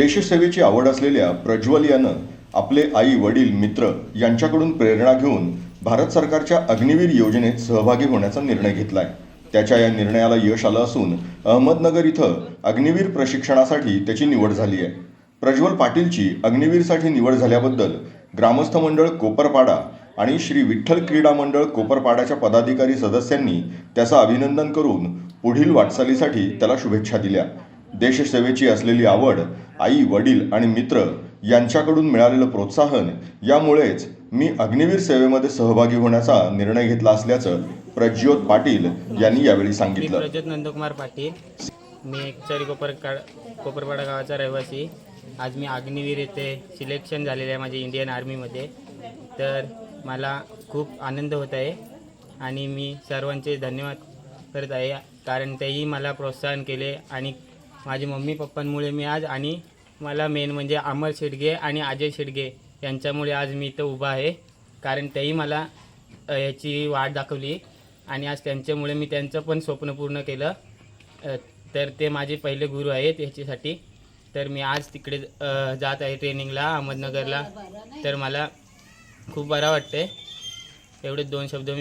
देशसेवेची आवड असलेल्या प्रज्वल यानं आपले आई वडील मित्र यांच्याकडून प्रेरणा घेऊन भारत सरकारच्या अग्निवीर योजनेत सहभागी होण्याचा निर्णय घेतलाय. त्याच्या या निर्णयाला यश आलं असून अहमदनगर इथं अग्निवीर प्रशिक्षणासाठी त्याची निवड झाली आहे. प्रज्वल पाटीलची अग्निवीरसाठी निवड झाल्याबद्दल ग्रामस्थ मंडळ कोपरपाडा आणि श्री विठ्ठल क्रीडा मंडळ कोपरपाड्याच्या पदाधिकारी सदस्यांनी त्याचं अभिनंदन करून पुढील वाटचालीसाठी त्याला शुभेच्छा दिल्या. देशसेवेची असलेली आवड आई वडील आणि मित्र यांच्याकडून मिळालेलं प्रोत्साहन यामुळेच मी अग्निवीर सेवेमध्ये सहभागी होण्याचा निर्णय घेतला असल्याचं प्रज्योत पाटील यांनी यावेळी सांगितलं. प्रज्योत नंदकुमार पाटील. मी एकचारी कोपर का कोपरपाडा गावाचा रहिवासी. आज मी अग्निवीर येथे सिलेक्शन झालेलं आहे माझे इंडियन आर्मीमध्ये. तर मला खूप आनंद होत आहे आणि मी सर्वांचे धन्यवाद करत आहे. कारण तेही मला प्रोत्साहन केले आणि माझे मम्मी पप्पांमुळे मी आज आणि मला मेन म्हणजे अमर शेडगे आणि अजय शेडगे यांच्यामुळे आज मी इथं उभा आहे. कारण तेही मला याची वाट दाखवली आणि आज त्यांच्यामुळे मी त्यांचं पण स्वप्न पूर्ण केलं. तर ते माझे पहिले गुरु आहेत याच्यासाठी. तर मी आज तिकडे जात आहे ट्रेनिंगला अहमदनगरला. तर मला खूप बरं वाटते एवढेच दोन शब्द मी